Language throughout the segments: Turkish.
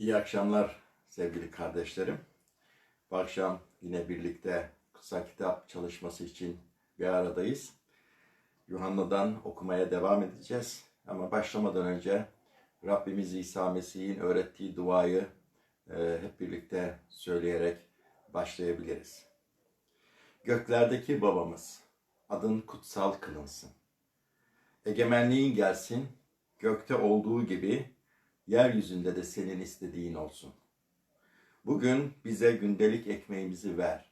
İyi akşamlar sevgili kardeşlerim. Bu akşam yine birlikte kutsal kitap çalışması için bir aradayız. Yuhanna'dan okumaya devam edeceğiz. Ama başlamadan önce Rabbimiz İsa Mesih'in öğrettiği duayı e, hep birlikte söyleyerek başlayabiliriz. Göklerdeki babamız, adın kutsal kılınsın. Egemenliğin gelsin, gökte olduğu gibi yeryüzünde de senin istediğin olsun. Bugün bize gündelik ekmeğimizi ver.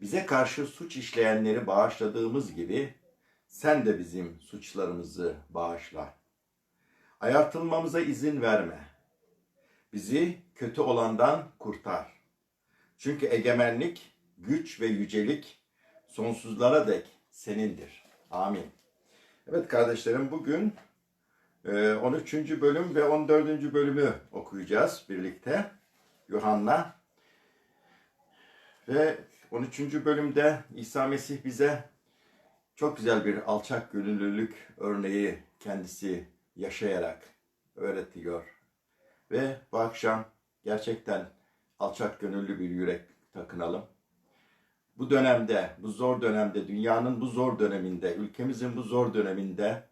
Bize karşı suç işleyenleri bağışladığımız gibi sen de bizim suçlarımızı bağışla. Ayartılmamıza izin verme. Bizi kötü olandan kurtar. Çünkü egemenlik, güç ve yücelik sonsuzlara dek senindir. Amin. Evet kardeşlerim bugün 13. bölüm ve 14. bölümü okuyacağız birlikte. Yuhanna. Ve 13. bölümde İsa Mesih bize çok güzel bir alçak gönüllülük örneği kendisi yaşayarak öğretiyor. Ve bu akşam gerçekten alçak gönüllü bir yürek takınalım. Bu dönemde, bu zor dönemde, dünyanın bu zor döneminde, ülkemizin bu zor döneminde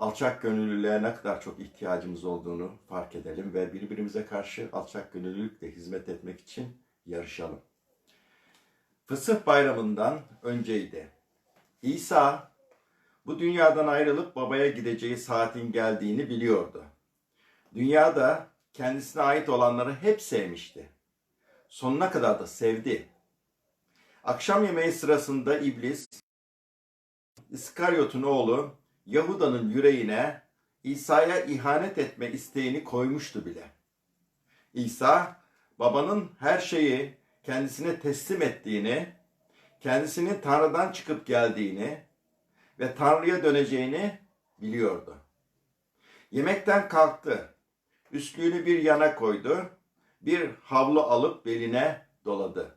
alçak gönüllülüğe ne kadar çok ihtiyacımız olduğunu fark edelim ve birbirimize karşı alçak gönüllülükle hizmet etmek için yarışalım. Fısıh bayramından önceydi. İsa bu dünyadan ayrılıp babaya gideceği saatin geldiğini biliyordu. Dünyada kendisine ait olanları hep sevmişti. Sonuna kadar da sevdi. Akşam yemeği sırasında iblis İskaryot'un oğlu Yahuda'nın yüreğine İsa'ya ihanet etme isteğini koymuştu bile. İsa babanın her şeyi kendisine teslim ettiğini, kendisinin Tanrı'dan çıkıp geldiğini ve Tanrı'ya döneceğini biliyordu. Yemekten kalktı. Üstlüğünü bir yana koydu. Bir havlu alıp beline doladı.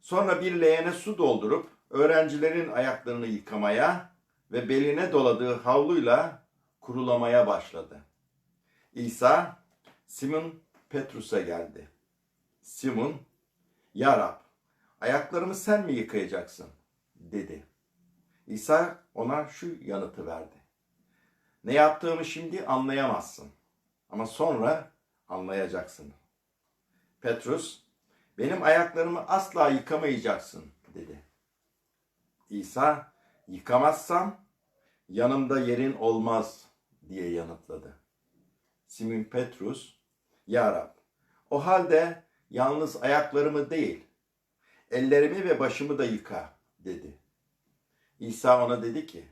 Sonra bir leğene su doldurup öğrencilerin ayaklarını yıkamaya ve beline doladığı havluyla kurulamaya başladı. İsa Simon Petrus'a geldi. Simon, Ya Rab, ayaklarımı sen mi yıkayacaksın? dedi. İsa ona şu yanıtı verdi. Ne yaptığımı şimdi anlayamazsın ama sonra anlayacaksın. Petrus, benim ayaklarımı asla yıkamayacaksın dedi. İsa, yıkamazsam yanımda yerin olmaz diye yanıtladı. Simon Petrus, Ya Rab, o halde yalnız ayaklarımı değil, ellerimi ve başımı da yıka dedi. İsa ona dedi ki,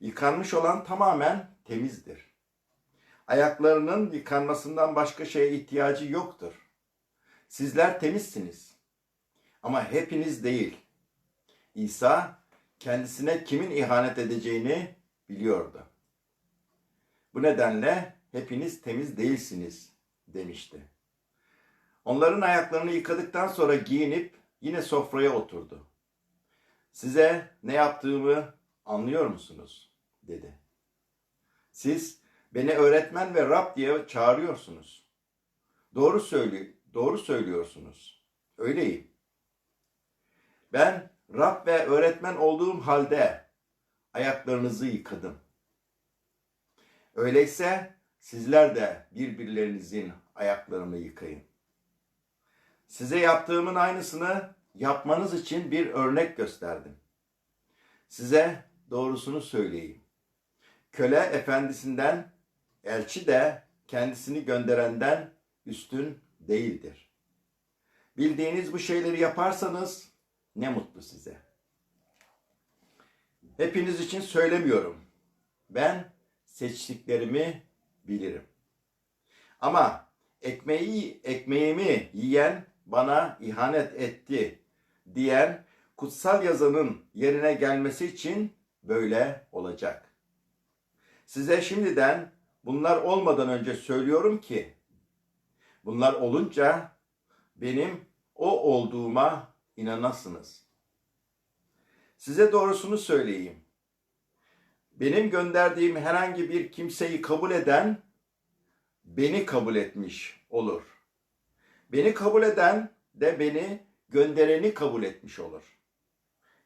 yıkanmış olan tamamen temizdir. Ayaklarının yıkanmasından başka şeye ihtiyacı yoktur. Sizler temizsiniz ama hepiniz değil. İsa kendisine kimin ihanet edeceğini biliyordu. Bu nedenle hepiniz temiz değilsiniz demişti. Onların ayaklarını yıkadıktan sonra giyinip yine sofraya oturdu. Size ne yaptığımı anlıyor musunuz? dedi. Siz beni öğretmen ve Rab diye çağırıyorsunuz. Doğru söylüyor, doğru söylüyorsunuz. Öyleyim. Ben Rab ve öğretmen olduğum halde ayaklarınızı yıkadım. Öyleyse sizler de birbirlerinizin ayaklarını yıkayın. Size yaptığımın aynısını yapmanız için bir örnek gösterdim. Size doğrusunu söyleyeyim. Köle efendisinden, elçi de kendisini gönderenden üstün değildir. Bildiğiniz bu şeyleri yaparsanız ne mutlu size. Hepiniz için söylemiyorum. Ben seçtiklerimi bilirim. Ama ekmeği ekmeğimi yiyen bana ihanet etti diyen kutsal yazının yerine gelmesi için böyle olacak. Size şimdiden bunlar olmadan önce söylüyorum ki bunlar olunca benim o olduğuma inanasınız. Size doğrusunu söyleyeyim. Benim gönderdiğim herhangi bir kimseyi kabul eden beni kabul etmiş olur. Beni kabul eden de beni göndereni kabul etmiş olur.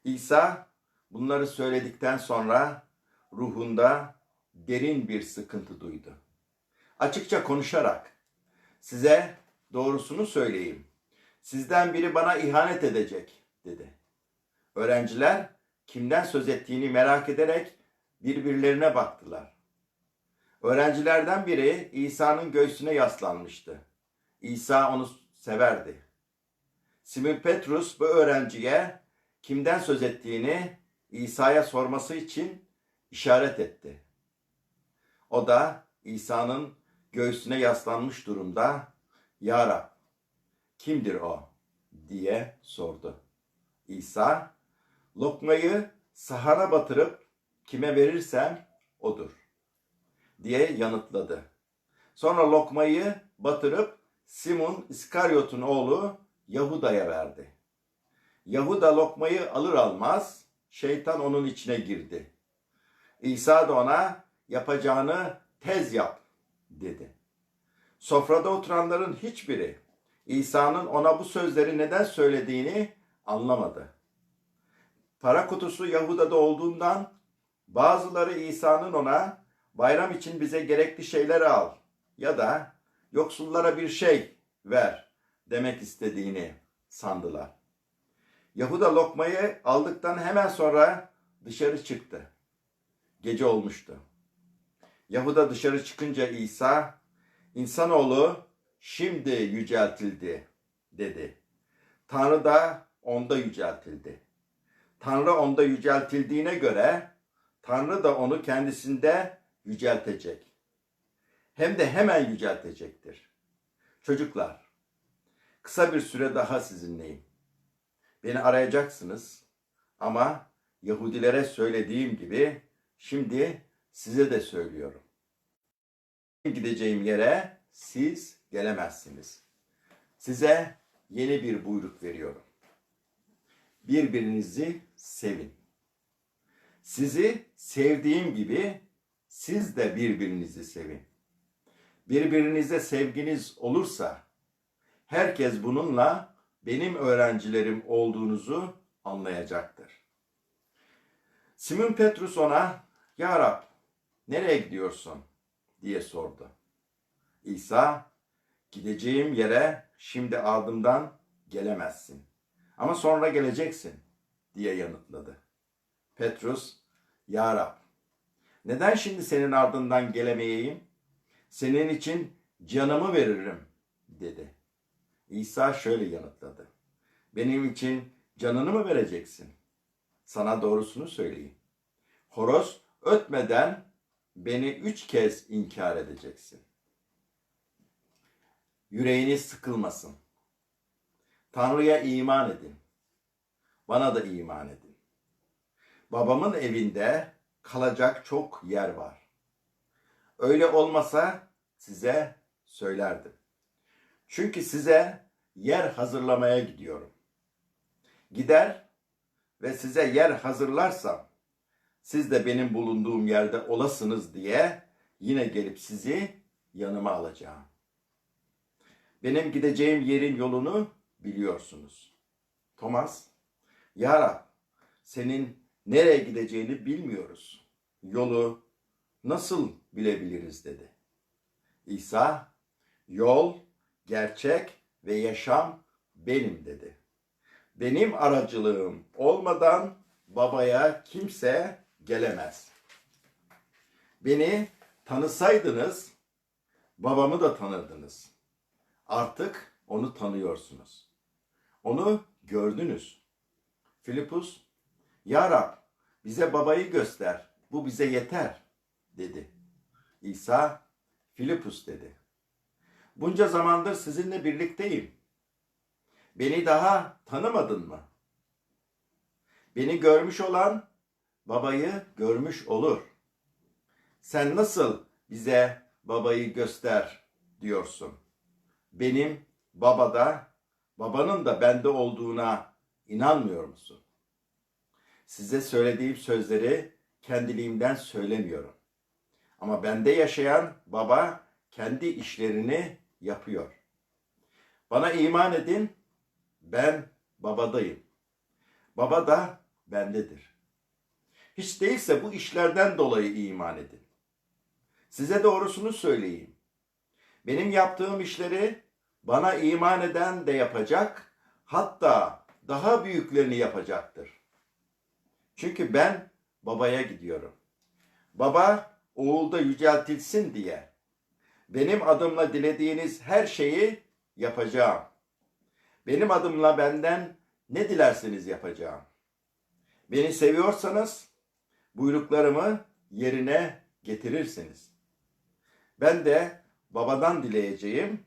İsa bunları söyledikten sonra ruhunda derin bir sıkıntı duydu. Açıkça konuşarak size doğrusunu söyleyeyim. Sizden biri bana ihanet edecek dedi. Öğrenciler kimden söz ettiğini merak ederek birbirlerine baktılar. Öğrencilerden biri İsa'nın göğsüne yaslanmıştı. İsa onu severdi. Simon Petrus bu öğrenciye kimden söz ettiğini İsa'ya sorması için işaret etti. O da İsa'nın göğsüne yaslanmış durumda Ya Rab, kimdir o? diye sordu. İsa, lokmayı sahana batırıp kime verirsem odur diye yanıtladı. Sonra lokmayı batırıp Simon İskaryot'un oğlu Yahuda'ya verdi. Yahuda lokmayı alır almaz şeytan onun içine girdi. İsa da ona yapacağını tez yap dedi. Sofrada oturanların hiçbiri İsa'nın ona bu sözleri neden söylediğini anlamadı. Para kutusu Yahuda'da olduğundan bazıları İsa'nın ona bayram için bize gerekli şeyler al ya da yoksullara bir şey ver demek istediğini sandılar. Yahuda lokmayı aldıktan hemen sonra dışarı çıktı. Gece olmuştu. Yahuda dışarı çıkınca İsa, insanoğlu şimdi yüceltildi dedi. Tanrı da onda yüceltildi. Tanrı onda yüceltildiğine göre Tanrı da onu kendisinde yüceltecek. Hem de hemen yüceltecektir. Çocuklar, kısa bir süre daha sizinleyim. Beni arayacaksınız ama Yahudilere söylediğim gibi şimdi size de söylüyorum. Gideceğim yere siz gelemezsiniz. Size yeni bir buyruk veriyorum. Birbirinizi sevin. Sizi sevdiğim gibi siz de birbirinizi sevin. Birbirinize sevginiz olursa herkes bununla benim öğrencilerim olduğunuzu anlayacaktır. Simon Petrus ona, Ya Rab, nereye gidiyorsun? diye sordu. İsa, gideceğim yere şimdi ardımdan gelemezsin. Ama sonra geleceksin diye yanıtladı. Petrus, Ya Rab, neden şimdi senin ardından gelemeyeyim? Senin için canımı veririm dedi. İsa şöyle yanıtladı. Benim için canını mı vereceksin? Sana doğrusunu söyleyeyim. Horoz ötmeden beni üç kez inkar edeceksin. Yüreğiniz sıkılmasın. Tanrı'ya iman edin. Bana da iman edin. Babamın evinde kalacak çok yer var. Öyle olmasa size söylerdim. Çünkü size yer hazırlamaya gidiyorum. Gider ve size yer hazırlarsam siz de benim bulunduğum yerde olasınız diye yine gelip sizi yanıma alacağım. Benim gideceğim yerin yolunu biliyorsunuz. Thomas, Ya Rab, senin nereye gideceğini bilmiyoruz. Yolu nasıl bilebiliriz dedi. İsa, yol, gerçek ve yaşam benim dedi. Benim aracılığım olmadan babaya kimse gelemez. Beni tanısaydınız babamı da tanırdınız. Artık onu tanıyorsunuz. Onu gördünüz. Filipus, Ya Rab bize babayı göster, bu bize yeter dedi. İsa, Filipus dedi. Bunca zamandır sizinle birlikteyim. Beni daha tanımadın mı? Beni görmüş olan babayı görmüş olur. Sen nasıl bize babayı göster diyorsun? Benim babada, babanın da bende olduğuna inanmıyor musun? Size söylediğim sözleri kendiliğimden söylemiyorum. Ama bende yaşayan baba kendi işlerini yapıyor. Bana iman edin, ben babadayım. Baba da bendedir. Hiç değilse bu işlerden dolayı iman edin. Size doğrusunu söyleyeyim. Benim yaptığım işleri bana iman eden de yapacak, hatta daha büyüklerini yapacaktır. Çünkü ben babaya gidiyorum. Baba oğulda yüceltilsin diye benim adımla dilediğiniz her şeyi yapacağım. Benim adımla benden ne dilerseniz yapacağım. Beni seviyorsanız buyruklarımı yerine getirirsiniz. Ben de babadan dileyeceğim.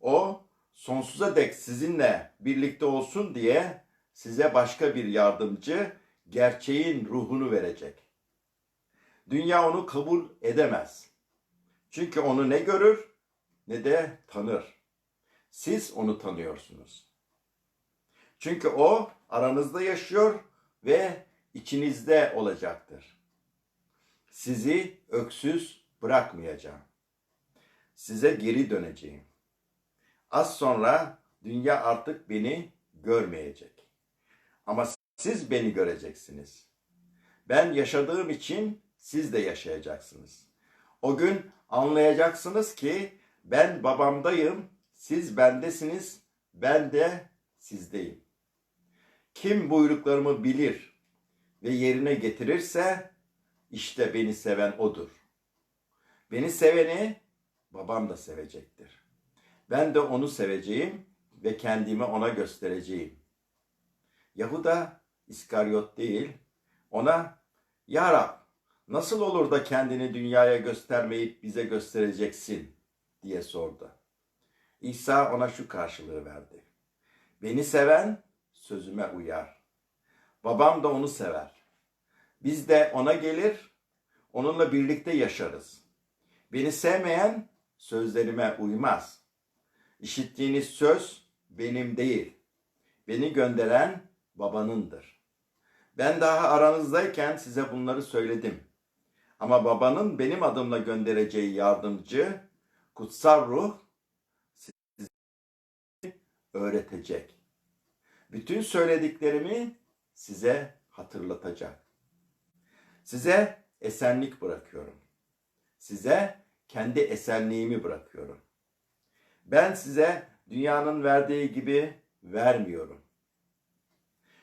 O sonsuza dek sizinle birlikte olsun diye size başka bir yardımcı, gerçeğin ruhunu verecek. Dünya onu kabul edemez. Çünkü onu ne görür ne de tanır. Siz onu tanıyorsunuz. Çünkü o aranızda yaşıyor ve içinizde olacaktır. Sizi öksüz bırakmayacağım. Size geri döneceğim. Az sonra dünya artık beni görmeyecek. Ama siz beni göreceksiniz. Ben yaşadığım için siz de yaşayacaksınız. O gün anlayacaksınız ki ben babamdayım, siz bendesiniz, ben de sizdeyim. Kim buyruklarımı bilir ve yerine getirirse işte beni seven odur. Beni seveni babam da sevecektir. Ben de onu seveceğim ve kendimi ona göstereceğim. Yahuda İskaryot değil, ona Ya Rab nasıl olur da kendini dünyaya göstermeyip bize göstereceksin diye sordu. İsa ona şu karşılığı verdi. Beni seven sözüme uyar. Babam da onu sever. Biz de ona gelir, onunla birlikte yaşarız. Beni sevmeyen sözlerime uymaz. İşittiğiniz söz benim değil. Beni gönderen babanındır. Ben daha aranızdayken size bunları söyledim. Ama babanın benim adımla göndereceği yardımcı, kutsal ruh sizi öğretecek. Bütün söylediklerimi size hatırlatacak. Size esenlik bırakıyorum. Size kendi esenliğimi bırakıyorum. Ben size dünyanın verdiği gibi vermiyorum.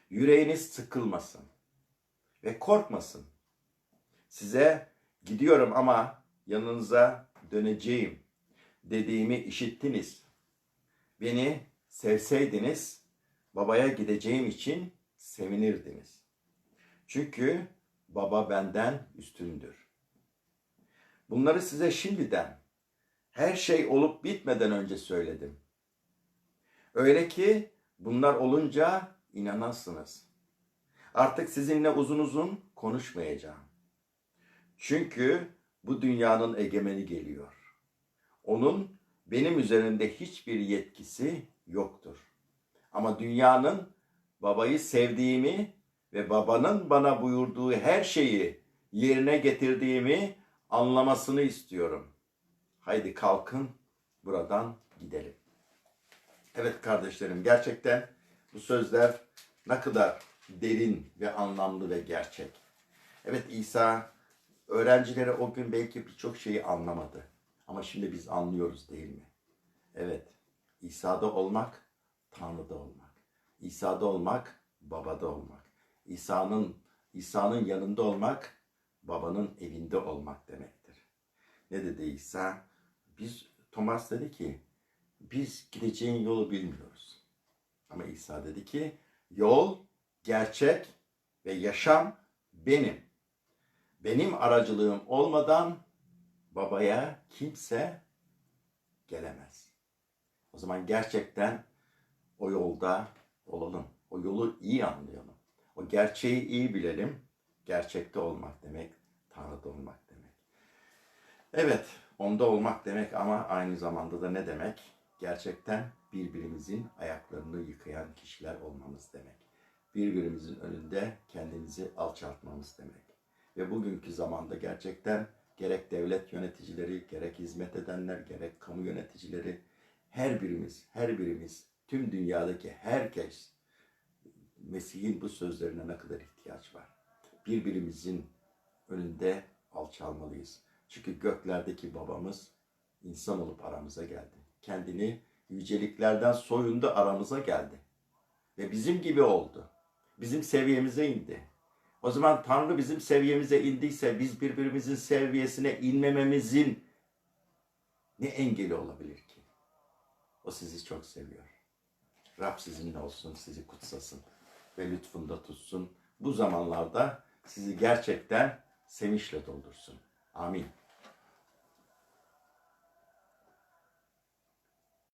Yüreğiniz sıkılmasın ve korkmasın. Size gidiyorum ama yanınıza döneceğim dediğimi işittiniz. Beni sevseydiniz babaya gideceğim için sevinirdiniz. Çünkü baba benden üstündür. Bunları size şimdiden her şey olup bitmeden önce söyledim. Öyle ki bunlar olunca inanasınız. Artık sizinle uzun uzun konuşmayacağım. Çünkü bu dünyanın egemeni geliyor. Onun benim üzerinde hiçbir yetkisi yoktur. Ama dünyanın babayı sevdiğimi ve babanın bana buyurduğu her şeyi yerine getirdiğimi anlamasını istiyorum. Haydi kalkın buradan gidelim. Evet kardeşlerim gerçekten bu sözler ne kadar derin ve anlamlı ve gerçek. Evet İsa öğrencileri o gün belki birçok şeyi anlamadı. Ama şimdi biz anlıyoruz değil mi? Evet İsa'da olmak Tanrı'da olmak. İsa'da olmak babada olmak. İsa'nın İsa'nın yanında olmak babanın evinde olmak demektir. Ne dedi İsa? Biz Thomas dedi ki biz gideceğin yolu bilmiyoruz. Ama İsa dedi ki yol, gerçek ve yaşam benim. Benim aracılığım olmadan babaya kimse gelemez. O zaman gerçekten o yolda olalım. O yolu iyi anlayalım. O gerçeği iyi bilelim. Gerçekte olmak demek, Tanrı'da olmak demek. Evet, onda olmak demek ama aynı zamanda da ne demek? Gerçekten birbirimizin ayaklarını yıkayan kişiler olmamız demek. Birbirimizin önünde kendimizi alçaltmamız demek. Ve bugünkü zamanda gerçekten gerek devlet yöneticileri, gerek hizmet edenler, gerek kamu yöneticileri, her birimiz, her birimiz, tüm dünyadaki herkes Mesih'in bu sözlerine ne kadar ihtiyaç var. Birbirimizin önünde alçalmalıyız. Çünkü göklerdeki babamız insan olup aramıza geldi. Kendini yüceliklerden soyundu aramıza geldi. Ve bizim gibi oldu. Bizim seviyemize indi. O zaman Tanrı bizim seviyemize indiyse biz birbirimizin seviyesine inmememizin ne engeli olabilir ki? O sizi çok seviyor. Rab sizinle olsun, sizi kutsasın ve lütfunda tutsun. Bu zamanlarda sizi gerçekten sevinçle doldursun. Amin.